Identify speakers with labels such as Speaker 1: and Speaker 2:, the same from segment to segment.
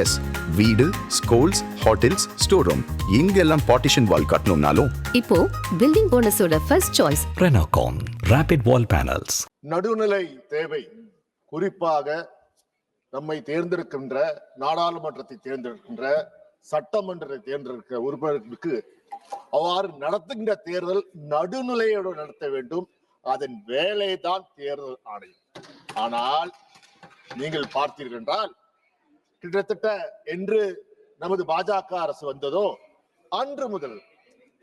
Speaker 1: S வீடு schools hotels store room இங்கெல்லாம் partition wall கட்டணும்னாலும்.
Speaker 2: இப்போ building போனஸோட first choice
Speaker 3: Renocon Rapid Wall Panels.
Speaker 4: நடுநிலை தேவை. குறிப்பாக நம்மை தேர்ந்தெடுக்கின்ற நாடாளுமன்றத்தை தேர்ந்தெடுக்கின்ற சட்டமன்றத்தை தேர்ந்தெடுக்கிற உறுப்பினர்களுக்கு அவ்வாறு நடத்துகின்ற தேர்தல் நடுநிலையோடு நடத்த வேண்டும். அதன் வேலைதான் தேர்தல் ஆணையம். ஆனால் நீங்கள் பார்த்தீர்கள் என்றால் கிட்டத்தட்ட என்று நமது பாஜக அரசு வந்ததோ அன்று முதல்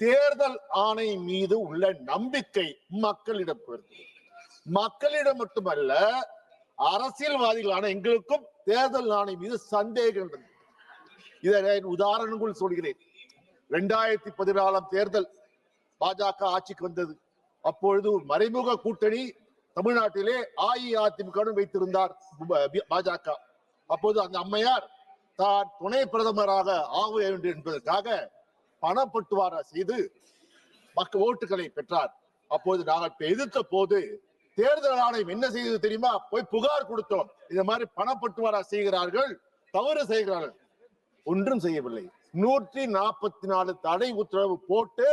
Speaker 4: தேர்தல் ஆணை மீது உள்ள நம்பிக்கை மக்களிடம் போயிருந்தது மக்களிடம் மட்டுமல்ல அரசியல்வாதிகளான எங்களுக்கும் தேர்தல் ஆணை மீது சந்தேகம் இருந்தது. இதை உதாரணங்கள் சொல்கிறேன். இரண்டாயிரத்தி பதினாலாம் தேர்தல் பாஜக ஆட்சிக்கு வந்தது. அப்பொழுது மறைமுக கூட்டணி தமிழ்நாட்டிலே அஇஅதிமுக வைத்திருந்தார் பாஜக. அப்போது அந்த அம்மையார் தான் துணை பிரதமராக ஆக வேண்டும் என்பதற்காக பணப்பட்டுவாரா செய்து மக்கள் ஓட்டுகளை பெற்றார். அப்போது நாங்கள் எதிர்த்த போது தேர்தல் ஆணையம் என்ன செய்தது தெரியுமா? போய் புகார் கொடுத்தோம். இந்த மாதிரி பணப்பட்டுவாரா செய்கிறார்கள் தவறு செய்கிறார்கள். ஒன்றும் செய்யவில்லை. நூற்றி நாற்பத்தி நாலு தடை உத்தரவு போட்டு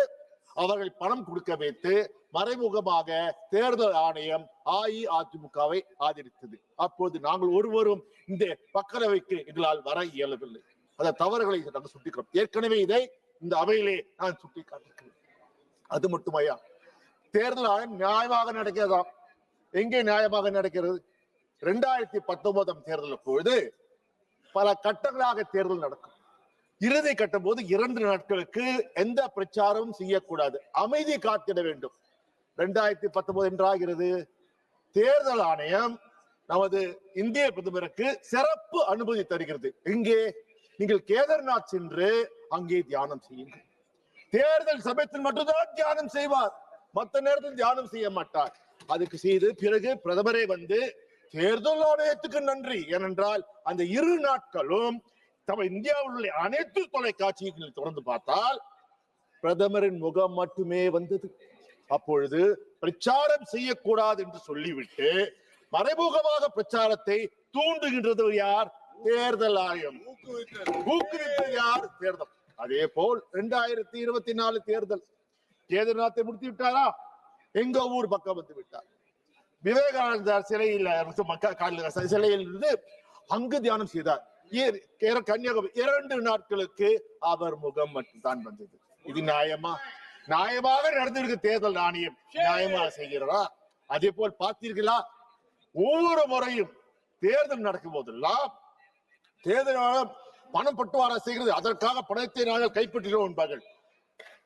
Speaker 4: அவர்கள் பணம் கொடுக்க வைத்து மறைமுகமாக தேர்தல் ஆணையம் அஇஅதிமுகவை ஆதரித்தது. அப்போது நாங்கள் ஒருவரும் இந்த மக்களவைக்கு எங்களால் வர இயலவில்லை. அந்த தவறுகளை நாங்கள் சுட்டிக்கிறோம். ஏற்கனவே இதை இந்த அவையிலே நான் சுட்டி காட்டிருக்கிறேன் அது மட்டுமையா தேர்தல் ஆணையம் நியாயமாக நடக்கிறதா? எங்கே நியாயமாக நடக்கிறது? இரண்டாயிரத்தி பத்தொன்பதாம் தேர்தல் பொழுது பல கட்டங்களாக தேர்தல் நடக்கும். இறுதி கட்டும் போது இரண்டு நாட்களுக்கு எந்த பிரச்சாரமும் செய்யக்கூடாது. அமைதி காத்திட வேண்டும். ரெண்டாயிரத்தி பத்தொன்பது என்றாகிறது. தேர்தல் ஆணையம் நமது இந்திய பிரதமருக்கு சிறப்பு அனுமதி தருகிறது. இங்கே நீங்கள் கேதார்நாத் சென்று அங்கே தியானம் செய்யுங்கள். தேர்தல் சமயத்தில் மட்டும்தான் தியானம் செய்வார். மற்ற நேரத்தில் தியானம் செய்ய மாட்டார். அதுக்கு செய்து பிறகு பிரதமரே வந்து தேர்தல் ஆணையத்துக்கு நன்றி. ஏனென்றால் அந்த இரு நாட்களும் தம் இந்தியாவில் உள்ள அனைத்து தொலைக்காட்சிகளை தொடர்ந்து பார்த்தால் பிரதமரின் முகம் மட்டுமே வந்தது. அப்பொழுது பிரச்சாரம் செய்யக்கூடாது என்று சொல்லிவிட்டு மறைமுகமாக பிரச்சாரத்தை தூண்டுகின்றது யார்? தேர்தல் ஆணையம். ஊக்குவித்தது யார்? தேர்தல். அதே போல் இரண்டாயிரத்தி இருபத்தி நாலு தேர்தல். கேதார்நாத்தை முடித்து விட்டாரா? எங்க ஊர் பக்கம் வந்து விட்டார். விவேகானந்தர் சிலையில் மக்கள் சிலையில் இருந்து அங்கு தியானம் செய்தார். கேர- கன்னியாகுமரி இரண்டு நாட்களுக்கு அவர் முகம் மட்டும்தான் வந்தது. இது நியாயமா? நியாயமாக நடந்திருக்கு தேர்தல் ஆணையம். நியாயமா செய்கிறதா? அதே போல் பார்த்தீர்களா ஒவ்வொரு முறையும் தேர்தல் நடக்கும் போதெல்லாம் தேர்தல் பணம் பட்டுவாரா செய்கிறது? அதற்காக பணத்தை நாங்கள் கைப்பற்றுகிறோம் என்பார்கள்.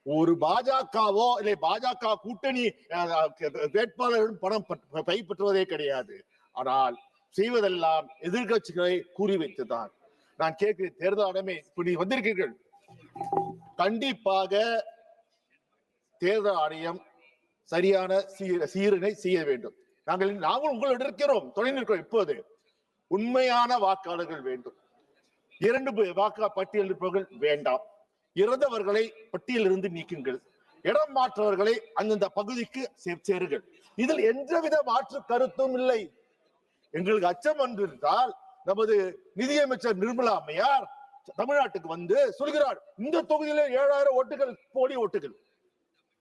Speaker 4: ஒரு பாஜகவோ இல்லை பாஜக கூட்டணி வேட்பாளர்களும் பணம் பற்று- கைப்பற்றுவதே கிடையாது. ஆனால் செய்வதெல்லாம் எதிர்க்கட்சிகளை கூறி வைத்துதான். நான் கேட்கிறேன் தேர்தல் ஆணையமே இப்ப நீ வந்திருக்கீர்கள் கண்டிப்பாக தேர்தல் ஆணையம் சரியான சீர சீரனை செய்ய வேண்டும். நாங்கள் நாங்கள் உங்களிடம் இருக்கிறோம். துணை நிற்கிறோம் இப்போது. உண்மையான வாக்காளர்கள் வேண்டும். இரண்டு வாக்கா பட்டியல் இருப்பவர்கள் வேண்டாம். இறந்தவர்களை பட்டியலிருந்து நீக்குங்கள். இடம் மாற்றவர்களை அந்தந்த பகுதிக்கு சேருங்கள். இதில் எந்தவித மாற்று கருத்தும் இல்லை. எங்களுக்கு அச்சம் வந்திருந்தால் நமது நிதியமைச்சர் நிர்மலா அம்மையார் தமிழ்நாட்டுக்கு வந்து சொல்கிறார் இந்த தொகுதியில ஏழாயிரம் ஓட்டுகள் போலி ஓட்டுகள்.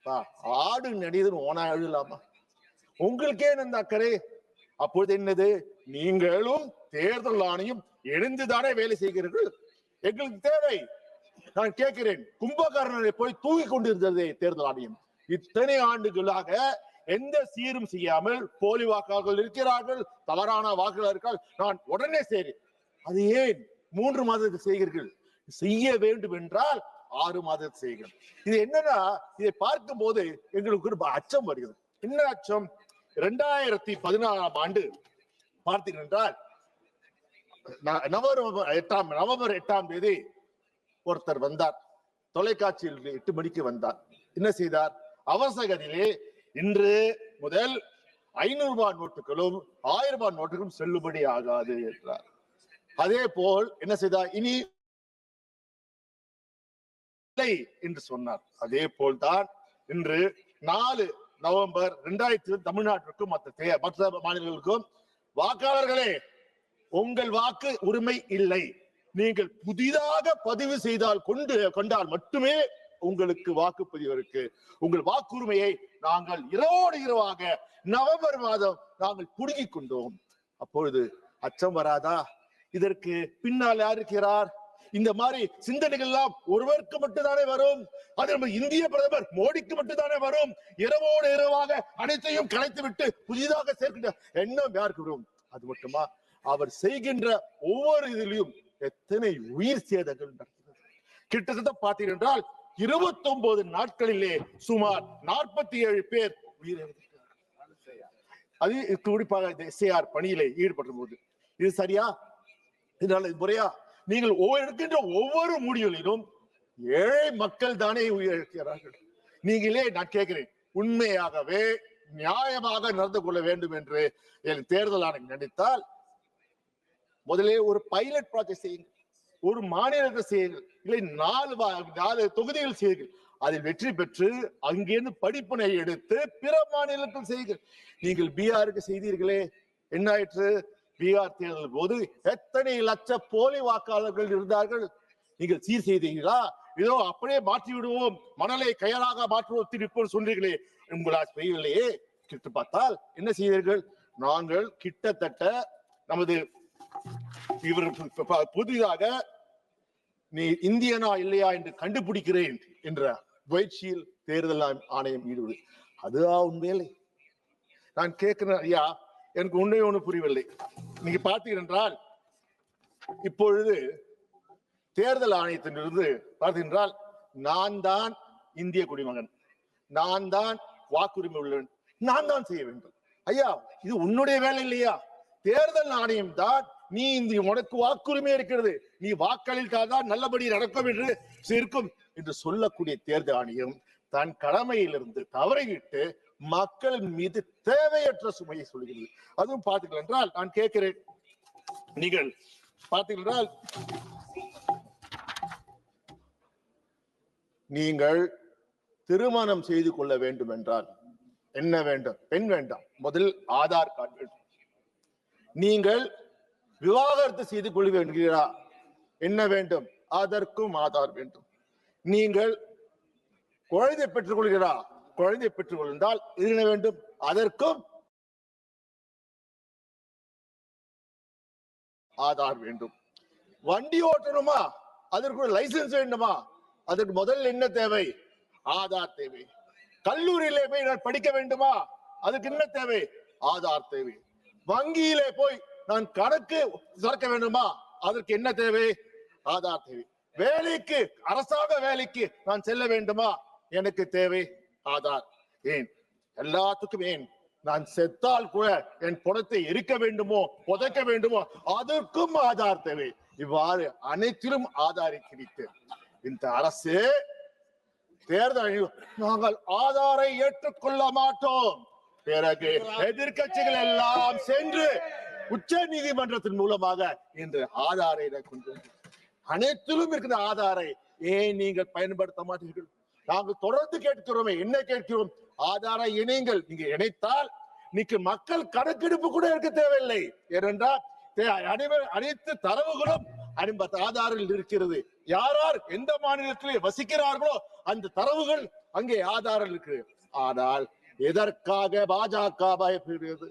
Speaker 4: ஆடு நடிகர் ஓனா எழுதலாமா? உங்களுக்கே இந்த அக்கறை அப்பொழுது என்னது? நீங்களும் தேர்தல் ஆணையம் எழுந்துதானே வேலை செய்கிறீர்கள்? எங்களுக்கு தேவை. நான் கேட்கிறேன் கும்பகர்ணனை போய் தூங்கி கொண்டிருந்ததே தேர்தல் ஆணையம். இத்தனை ஆண்டுகளாக எந்த சீரும் செய்யாமல் போலி வாக்காளர்கள் இருக்கிறார்கள் தவறான வாக்காளர்கள் நான் உடனே சரி அது ஏன் மூன்று மாதத்துக்கு செய்கிறீர்கள்? செய்ய வேண்டும் என்றால் ஆறு மாதத்தை செய்கிறோம் இது என்னன்னா இதை பார்க்கும் போது எங்களுக்கு ஒரு அச்சம் வருகிறது. என்ன அச்சம்? இரண்டாயிரத்தி பதினாறாம் ஆண்டு பார்த்தீர்கள் என்றால் நவம்பர் எட்டாம் நவம்பர் எட்டாம் தேதி ஒருத்தர் வந்தார். தொலைக்காட்சியில் எட்டு மணிக்கு வந்தார். என்ன செய்தார்? அவசகதியிலே இன்று முதல் ஐநூறு ரூபாய் நோட்டுகளும் ஆயிரம் ரூபாய் நோட்டுகளும் செல்லுபடி ஆகாது என்றார். அதே போல் என்ன செய்தார்? இனி இல்லை என்று சொன்னார். அதே போல்தான் இன்று நாலு நவம்பர் இரண்டாயிரத்தி தமிழ்நாட்டிற்கும் மற்ற மற்ற மாநிலங்களுக்கும் வாக்காளர்களே உங்கள் வாக்கு உரிமை இல்லை. நீங்கள் புதிதாக பதிவு செய்தால் கொண்டு கொண்டால் மட்டுமே உங்களுக்கு வாக்குப்பதிவு இருக்கு. உங்கள் வாக்குரிமையை நாங்கள் இரவோடு இரவாக நவம்பர் மாதம் நாங்கள் புடுங்கிக் கொண்டோம். அப்பொழுது அச்சம் வராதா? இதற்கு பின்னால் யார் இருக்கிறார்? இந்த மாதிரி சிந்தனைகள் எல்லாம் ஒருவருக்கு மட்டும்தானே வரும். அது நம்ம இந்திய பிரதமர் மோடிக்கு மட்டும்தானே வரும். இரவோடு இரவாக அனைத்தையும் கலைத்து விட்டு புதிதாக சேர்க்கின்ற எண்ணம் யாருக்கு வரும்? அது மட்டுமா? அவர் செய்கின்ற ஒவ்வொரு இதிலையும் எத்தனை உயிர் சேதங்கள் நடக்கிறது? கிட்டத்தட்ட பார்த்தீர்கள் என்றால் இருபத்தி ஒன்பது நாட்களிலே சுமார் நாற்பத்தி ஏழு பேர் உயிரிழந்திருக்கிறார்கள் அது குறிப்பாக இந்த எஸ்ஏஆர் பணியிலே ஈடுபடும் போது இது சரியா? இதனால இது முறையா? நீங்கள் எடுக்கின்ற ஒவ்வொரு முடிவுகளிலும் ஏழை மக்கள் தானே உயிரிழக்கிறார்கள். நீங்களே நான் கேட்கிறேன் உண்மையாகவே நியாயமாக நடந்து கொள்ள வேண்டும் என்று என் தேர்தல் ஆணையம் நினைத்தால் முதலே ஒரு பைலட் ப்ராஜெக்ட் செய்யுங்கள் ஒரு மாநிலத்தை செய்யுங்கள் இல்லை நாலு நாலு தொகுதிகள் செய்யுங்கள். அதில் வெற்றி பெற்று அங்கிருந்து படிப்பினை எடுத்து பிற மாநிலத்தில் செய்யுங்கள். நீங்கள் பீகாருக்கு செய்தீர்களே என்ன ஆயிற்று பீகார் தேர்தல் போது எத்தனை லட்ச போலி வாக்காளர்கள் இருந்தார்கள்? நீங்கள் சீர் செய்தீங்களா இதோ அப்படியே மாற்றி விடுவோம். மணலை கயலாக மாற்றுவோம் திருப்போம் சொன்னீர்களே உங்களால் செய்யவில்லையே கிட்டு பார்த்தால் என்ன செய்தீர்கள்? நாங்கள் கிட்டத்தட்ட நமது இவர் புதிதாக நீ இந்தியனா இல்லையா என்று கண்டுபிடிக்கிறேன் என்ற முயற்சியில் தேர்தல் ஆணையம் ஈடுபடு. அதுதான் உண்மையிலே. நான் கேட்கிறேன் ஐயா எனக்கு ஒன்றே ஒன்று புரியவில்லை. நீங்க பார்த்தீர்கள் என்றால் இப்பொழுது தேர்தல் ஆணையத்திலிருந்து பார்த்தீர்கள் நான் தான் இந்திய குடிமகன். நான் தான் வாக்குரிமை உள்ளவன். நான் தான் செய்ய வேண்டும். ஐயா இது உன்னுடைய வேலை இல்லையா? தேர்தல் ஆணையம் தான் நீ இந்த உனக்கு வாக்குரிமை இருக்கிறது. நீ வாக்களித்தால் தான் நல்லபடி நடக்கும் என்று இருக்கும் என்று சொல்லக்கூடிய தேர்தல் ஆணையம் தன் கடமையிலிருந்து தவறிவிட்டு மக்களின் மீது தேவையற்ற சுமையை சொல்கிறது. அதுவும் பார்த்தீர்கள் என்றால் நான் கேட்கிறேன். நீங்கள் பார்த்தீர்கள் என்றால் நீங்கள் திருமணம் செய்து கொள்ள வேண்டும் என்றால் என்ன வேண்டும்? பெண் வேண்டாம். முதல் ஆதார் கார்டு வேண்டும். நீங்கள் விவாகரத்து செய்து கொள்ள வேண்டுகிறா என்ன வேண்டும்? அதற்கும் ஆதார் வேண்டும். நீங்கள் குழந்தை பெற்றுக் கொள்கிறா குழந்தை பெற்றுக் கொண்டால் இருக்க வேண்டும். அதற்கும் ஆதார் வேண்டும். வண்டி ஓட்டணுமா? அதற்கு ஒரு லைசென்ஸ் வேண்டுமா? அதற்கு முதல்ல என்ன தேவை? ஆதார் தேவை. கல்லூரியிலே போய் நான் படிக்க வேண்டுமா? அதுக்கு என்ன தேவை? ஆதார் தேவை. வங்கியிலே போய் நான் கணக்கு திறக்க வேண்டுமா? அதற்கு என்ன தேவை? ஆதார் தேவை. வேலைக்கு அரசாங்க வேலைக்கு நான் செல்ல வேண்டுமா? எனக்கு தேவை. ஆதார். ஏன்? எல்லாத்துக்கும் ஏன்? நான் செத்தால் கூட என் பணத்தை எரிக்க வேண்டுமோ புதைக்க வேண்டுமோ அதற்கும் ஆதார் தேவை. இவ்வாறு அனைத்திலும் ஆதாரை கிடைத்து இந்த அரசு தேர்தல் நாங்கள் ஆதாரை ஏற்றுக்கொள்ள மாட்டோம். பிறகு எதிர்கட்சிகள் எல்லாம் சென்று உச்ச நீதிமன்றத்தின் மூலமாக இன்று ஆதாரை கொண்டு அனைத்திலும் இருக்கிற ஆதாரை ஏன் நீங்கள் பயன்படுத்த மாட்டீர்கள்? நாங்கள் தொடர்ந்து கேட்கிறோமே என்ன கேட்கிறோம்? ஆதார இணைங்கள். நீங்க இணைத்தால் இன்னைக்கு மக்கள் கணக்கெடுப்பு கூட இருக்க தேவையில்லை. ஏனென்றால் அனைத்து தரவுகளும் ஐம்பது ஆதாரில் இருக்கிறது. யாரார் எந்த மாநிலத்திலே வசிக்கிறார்களோ அந்த தரவுகள் அங்கே ஆதாரில் இருக்கு. ஆனால் எதற்காக பாஜக பயப்படுகிறது?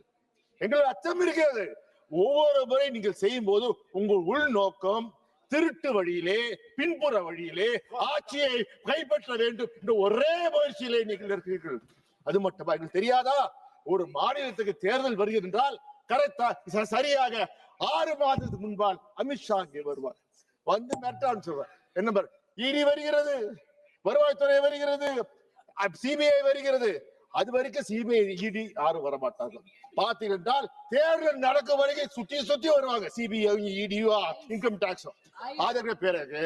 Speaker 4: எங்களுக்கு அச்சம் இருக்கிறது. ஒவ்வொரு முறை நீங்கள் செய்யும் போது உங்கள் உள்நோக்கம் திருட்டு வழியிலே பின்புற வழியிலே ஆட்சியை கைப்பற்ற வேண்டும் என்ற ஒரே முயற்சியிலே நீங்கள் இருக்கிறீர்கள். அது மட்டுமா? எங்களுக்கு தெரியாதா? ஒரு மாநிலத்துக்கு தேர்தல் வருகிறது என்றால் கரெக்டா சரியாக ஆறு மாதத்துக்கு முன்பால் அமித்ஷா இங்கே வருவார். வந்து மிரட்டான்னு சொல்றார். என்ன பாரு, இடி வருகிறது வருவாய்த்துறை வருகிறது சிபிஐ வருகிறது. அது வரைக்கும் சிபிஐ இடி யாரும் வரமாட்டார்கள் பார்த்தீர்கள் தேர்தல் நடக்கும் வரைக்கும் சுத்தி சுத்தி வருவாங்க. சிபிஐ இடியோ இன்கம் டாக்ஸும் அதற்கு பிறகு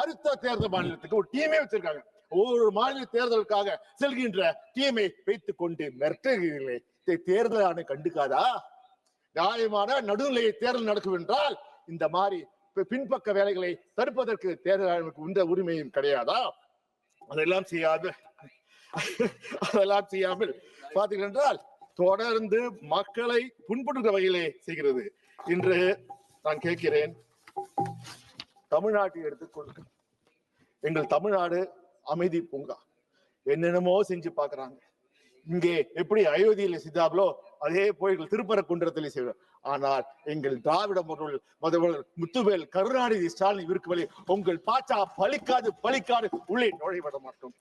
Speaker 4: அடுத்த தேர்தல் மாநிலத்துக்கு ஒரு டீமே வச்சிருக்காங்க. ஒவ்வொரு மாநில தேர்தலுக்காக செல்கின்ற டீமை வைத்துக் கொண்டு மிரட்டுகிறீர்களே. தேர்தல் ஆணை கண்டுக்காதா? நியாயமான நடுநிலையை தேர்தல் நடக்கும் என்றால் இந்த மாதிரி பின்பக்க வேலைகளை தடுப்பதற்கு தேர்தல் ஆணையத்துக்கு உந்த உரிமையும் கிடையாதா? அதெல்லாம் செய்யாது அதெல்லாம் செய்யாமல் பார்த்தீர்கள் என்றால் தொடர்ந்து மக்களை புண்படுகிற வகையிலே செய்கிறது. இன்று நான் கேட்கிறேன் தமிழ்நாட்டை எடுத்துக்கொள்ளுங்கள் எங்கள் தமிழ்நாடு அமைதி பூங்கா. என்னென்னமோ செஞ்சு பார்க்கறாங்க. இங்கே எப்படி அயோத்தியில செய்தார்களோ அதே போய் திருப்பர திருப்பரங்குன்றத்திலே செய்வார் ஆனால் எங்கள் திராவிட முதல்வர் முதல்வர் முத்துவேல் கருணாநிதி ஸ்டாலின் இருக்கும் உங்கள் பாச்சா பலிக்காது பலிக்காது உள்ளே நுழைவிட மாட்டோம்.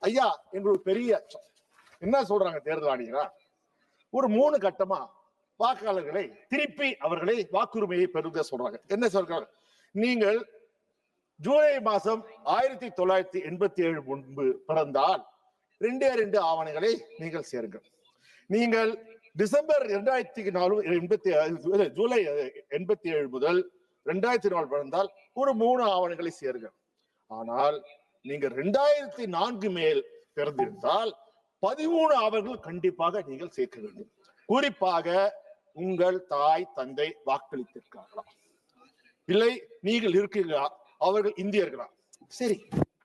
Speaker 4: ஐயா எங்களுக்கு பெரிய அச்சம் என்ன சொல்றாங்க தேர்தல் ஆணையரா? ஒரு மூணு கட்டமா வாக்காளர்களை திருப்பி அவர்களை வாக்குரிமையை பெறுத சொல்றாங்க. என்ன சொல்றாங்க? நீங்கள் ஜூலை மாசம் ஆயிரத்தி தொள்ளாயிரத்தி எண்பத்தி ஏழு முன்பு பிறந்தால் ரெண்டே ரெண்டு ஆவணங்களை நீங்கள் சேருங்கள். நீங்கள் டிசம்பர் இரண்டாயிரத்தி நாலு எண்பத்தி ஜூலை எண்பத்தி ஏழு முதல் ரெண்டாயிரத்தி நாலு பிறந்தால் ஒரு மூணு ஆவணங்களை சேருங்கள். ஆனால் நீங்க ரெண்டாயிரத்தி நான்கு மேல் பிறந்திருந்தால் பதிமூணு அவர்கள் கண்டிப்பாக நீங்கள் சேர்க்க வேண்டும். குறிப்பாக உங்கள் தாய் தந்தை வாக்களித்திருக்கார்களா இல்லை நீங்கள் இருக்கீங்களா அவர்கள் இந்தியர்களா? சரி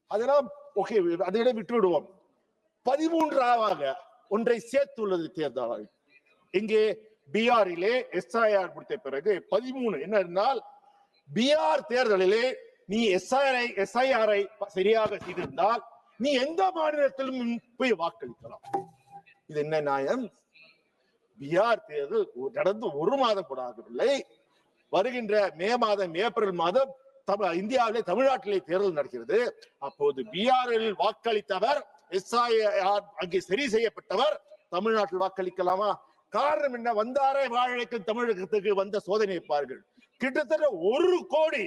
Speaker 4: அதெல்லாம் ஓகே அதை விட்டு விடுவோம் பதிமூன்றாவாக ஒன்றை சேர்த்துள்ளது தேர்தல். இங்கே பீகாரிலே எஸ்ஐஆர் கொடுத்த பிறகு பதிமூணு. என்னென்னால் பீகார் தேர்தலிலே நீ எஸ்ஐஆரை எஸ்ஐஆரை சரியாக செய்திருந்தால் நீ எந்த மாநிலத்திலும் போய் வாக்களிக்கலாம். இது என்ன நியாயம்? பீகார் தேர்தல் நடந்து ஒரு மாதம் கூட ஆகவில்லை. வருகின்ற மே மாதம் ஏப்ரல் மாதம் தமிழ் இந்தியாவிலே தமிழ்நாட்டிலே தேர்தல் நடக்கிறது. அப்போது பிஆரில் வாக்களித்தவர் எஸ்ஐஆர் அங்கே சரி செய்யப்பட்டவர் தமிழ்நாட்டில் வாக்களிக்கலாமா? காரணம் என்ன? வந்தாரே வாழைக்கும் தமிழகத்துக்கு வந்த சோதனை பாருங்கள். கிட்டத்தட்ட ஒரு கோடி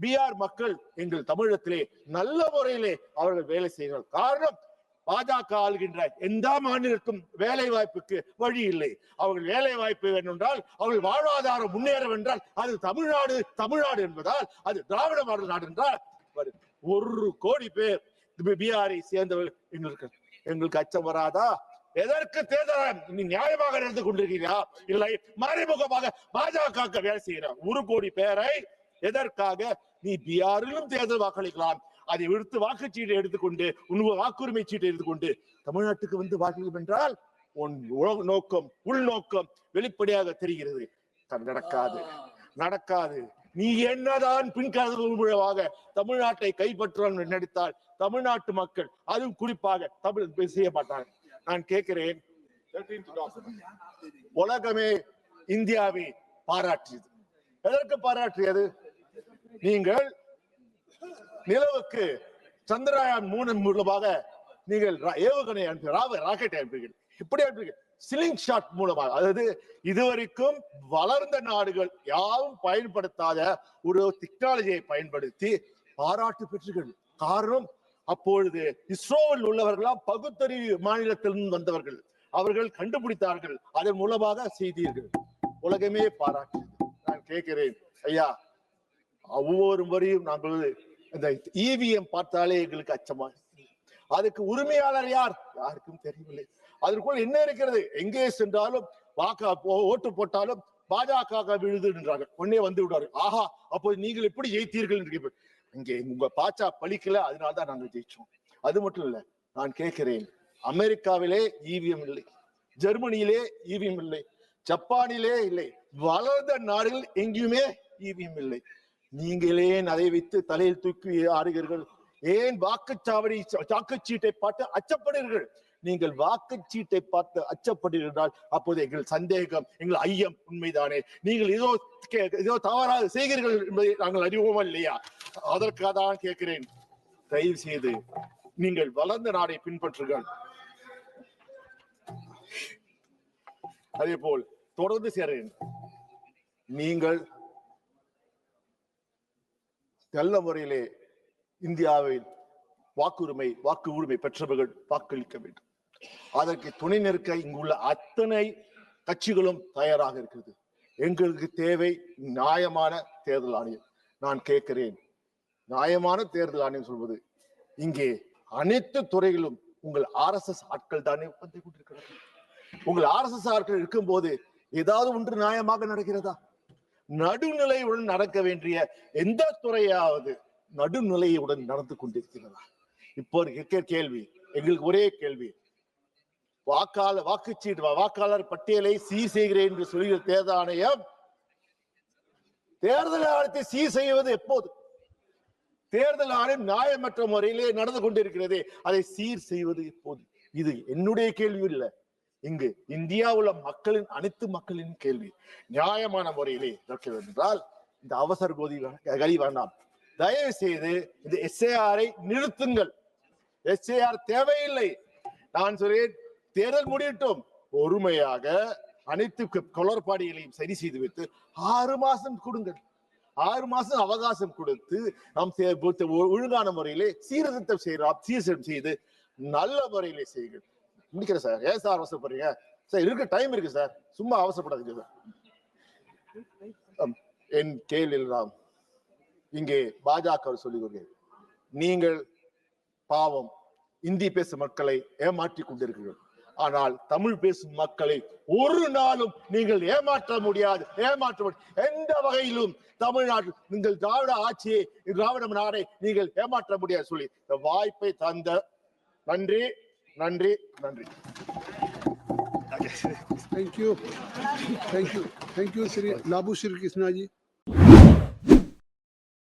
Speaker 4: பீகார் மக்கள் எங்கள் தமிழகத்திலே நல்ல முறையிலே அவர்கள் வேலை செய்கிறார் காரணம் பாஜக ஆளுகின்ற எந்த மாநிலத்தும் வேலை வாய்ப்புக்கு வழி இல்லை. அவர்கள் வேலை வாய்ப்பு வேண்டுமென்றால் அவர்கள் வாழ்வாதாரம் முன்னேற என்றால் அது தமிழ்நாடு தமிழ்நாடு என்பதால் அது திராவிட மாடல் நாடு என்றால் ஒரு கோடி பேர் பி- பீகாரை சேர்ந்தவர்கள் எங்களுக்கு எங்களுக்கு அச்சம் வராதா? எதற்கு தேர்தல் நீ நியாயமாக நடந்து கொண்டிருக்கிறீரா? இல்லை மறைமுகமாக பாஜக வேலை செய்கிறார். ஒரு கோடி பேரை எதற்காக? நீ பீகாரிலும் தேர்தல் வாக்களிக்கலாம். அதை விடுத்து வாக்குச்சீட்டை எடுத்துக்கொண்டு உன் வாக்குரிமை சீட்டை எடுத்துக்கொண்டு தமிழ்நாட்டுக்கு வந்து வாக்களிக்கும் என்றால் உன் நோக்கம் உள்நோக்கம் வெளிப்படையாக தெரிகிறது. நடக்காது. நடக்காது. நீ என்னதான் பின்கதவு தமிழ்நாட்டை கைப்பற்ற நினைத்தால் தமிழ்நாட்டு மக்கள் அதுவும் குறிப்பாக தமிழ் செய்ய மாட்டாங்க நான் கேட்கிறேன் உலகமே இந்தியாவை பாராட்டியது. எதற்கு பாராட்டியது? நீங்கள் நிலவுக்கு சந்திரயான் மூணு மூலமாக நீங்கள் ஏவுகணை அனுப்பி ராக்கெட் அனுப்புகிறீர்கள். இப்படி அனுப்புகிறீர்கள். சிலிங் ஷாட் மூலமாக அதாவது இதுவரைக்கும் வளர்ந்த நாடுகள் யாரும் பயன்படுத்தாத ஒரு டெக்னாலஜியை பயன்படுத்தி பாராட்டு பெற்றீர்கள். காரணம் அப்பொழுது இஸ்ரோவில் உள்ளவர்களாம் பகுத்தறிவு மாநிலத்திலிருந்து வந்தவர்கள். அவர்கள் கண்டுபிடித்தார்கள். அதன் மூலமாக செய்தீர்கள். உலகமே பாராட்டு நான் கேட்கிறேன் ஐயா ஒவ்வொரு முறையும் நாங்கள் இந்த இவிஎம் பார்த்தாலே எங்களுக்கு அச்சமா அதுக்கு உரிமையாளர் யார்? யாருக்கும் தெரியவில்லை. அதற்குள் என்ன இருக்கிறது? எங்கே சென்றாலும் வாக்கா போ- ஓட்டு போட்டாலும் பாஜக விழுது என்றாங்க உடனே வந்து விடுவாரு ஆஹா அப்போது நீங்கள் எப்படி ஜெயித்தீர்கள் என்று இங்கே உங்க பாச்சா பழிக்கல அதனால்தான் நாங்கள் ஜெயிச்சோம். அது மட்டும் இல்ல நான் கேட்கிறேன். அமெரிக்காவிலே இவிஎம் இல்லை. ஜெர்மனியிலே இவிஎம் இல்லை. ஜப்பானிலே இல்லை. வளர்ந்த நாடுகள் எங்கேயுமே இவிஎம் இல்லை. நீங்கள் ஏன் அதை வைத்து தலையில் தூக்கி ஆடுகிறீர்கள். ஏன் வாக்குச்சாவடி வாக்குச்சீட்டை பார்த்து அச்சப்படுகிறீர்கள்? நீங்கள் வாக்குச்சீட்டை பார்த்து அச்சப்படுகிறால் அப்போது எங்கள் சந்தேகம் எங்கள் ஐயம் உண்மைதானே. நீங்கள் ஏதோ கே- ஏதோ தவறாக செய்கிறீர்கள் என்பதை நாங்கள் அறிவோமா இல்லையா? அதற்காக தான் கேட்கிறேன். தயவு செய்து நீங்கள் வளர்ந்த நாடை பின்பற்றுங்கள். அதே போல் தொடர்ந்து சேரேன் நீங்கள் நல்ல முறையிலே இந்தியாவில் வாக்குரிமை வாக்கு உரிமை பெற்றவர்கள் வாக்களிக்க வேண்டும். அதற்கு துணை நிற்க இங்குள்ள அத்தனை கட்சிகளும் தயாராக இருக்கிறது. எங்களுக்கு தேவை நியாயமான தேர்தல் ஆணையம். நான் கேட்கிறேன் நியாயமான தேர்தல் ஆணையம் சொல்வது இங்கே அனைத்து துறைகளும் உங்கள் ஆர்எஸ்எஸ் ஆட்கள் தானே வந்து கொண்டிருக்கிறார்கள். உங்கள் ஆர்எஸ்எஸ் ஆட்கள் இருக்கும்போது ஏதாவது ஒன்று நியாயமாக நடக்கிறதா? நடுநிலையுடன் நடக்க வேண்டிய எந்த துறையாவது நடுநிலையுடன் நடந்து கொண்டிருக்கிறதா? இப்போ இருக்கிற கேள்வி எங்களுக்கு ஒரே கேள்வி. வாக்காளர் வாக்குச்சீட்டு வாக்காளர் பட்டியலை சீ செய்கிறேன் என்று சொல்கிற தேர்தல் ஆணையம் தேர்தல் ஆணையத்தை சீ செய்வது எப்போது? தேர்தல் ஆணையம் நியாயமற்ற முறையிலே நடந்து கொண்டிருக்கிறது. அதை சீர் செய்வது எப்போது? இது என்னுடைய கேள்வி இல்ல. இங்கு இந்தியா உள்ள மக்களின் அனைத்து மக்களின் கேள்வி. நியாயமான முறையிலே நடக்க என்றால் இந்த அவசர கோதி கலி வேண்டாம். தயவு செய்து இந்த எஸ்ஏஆரை நிறுத்துங்கள். எஸ்ஏஆர் தேவையில்லை. நான் சொல்றேன் தேர்தல் முடியட்டும். பொறுமையாக அனைத்து குளறுபாடுகளையும் சரி செய்து வைத்து ஆறு மாசம் கொடுங்கள். ஆறு மாசம் அவகாசம் கொடுத்து நாம் ஒழுங்கான முறையிலே சீர்திருத்தம் செய்யலாம் சீர்திருத்தம் செய்து நல்ல முறையிலே செய்யுங்கள். முடிக்கிறேன் சார். ஏன் சார் அவசரப்படுறீங்க? சார் இருக்கு டைம் இருக்கு சார். சும்மா அவசரப்படாதீங்க சார். என் கேள்வி ராம் இங்கே பாஜக சொல்லிக் கொள்கிறேன் நீங்கள் பாவம் இந்தி பேசும் மக்களை ஏமாற்றி கொண்டிருக்கிறீர்கள். ஆனால் தமிழ் பேசும் மக்களை ஒரு நாளும் நீங்கள் ஏமாற்ற முடியாது. ஏமாற்ற எந்த வகையிலும் தமிழ்நாட்டில் நீங்கள் திராவிட ஆட்சியை திராவிட நாடை நீங்கள் ஏமாற்ற முடியாது சொல்லி இந்த வாய்ப்பை தந்த நன்றி. நன்றி நன்றி
Speaker 5: Thank you. Thank you. Thank you, Sri Labu Sri Krishna ji.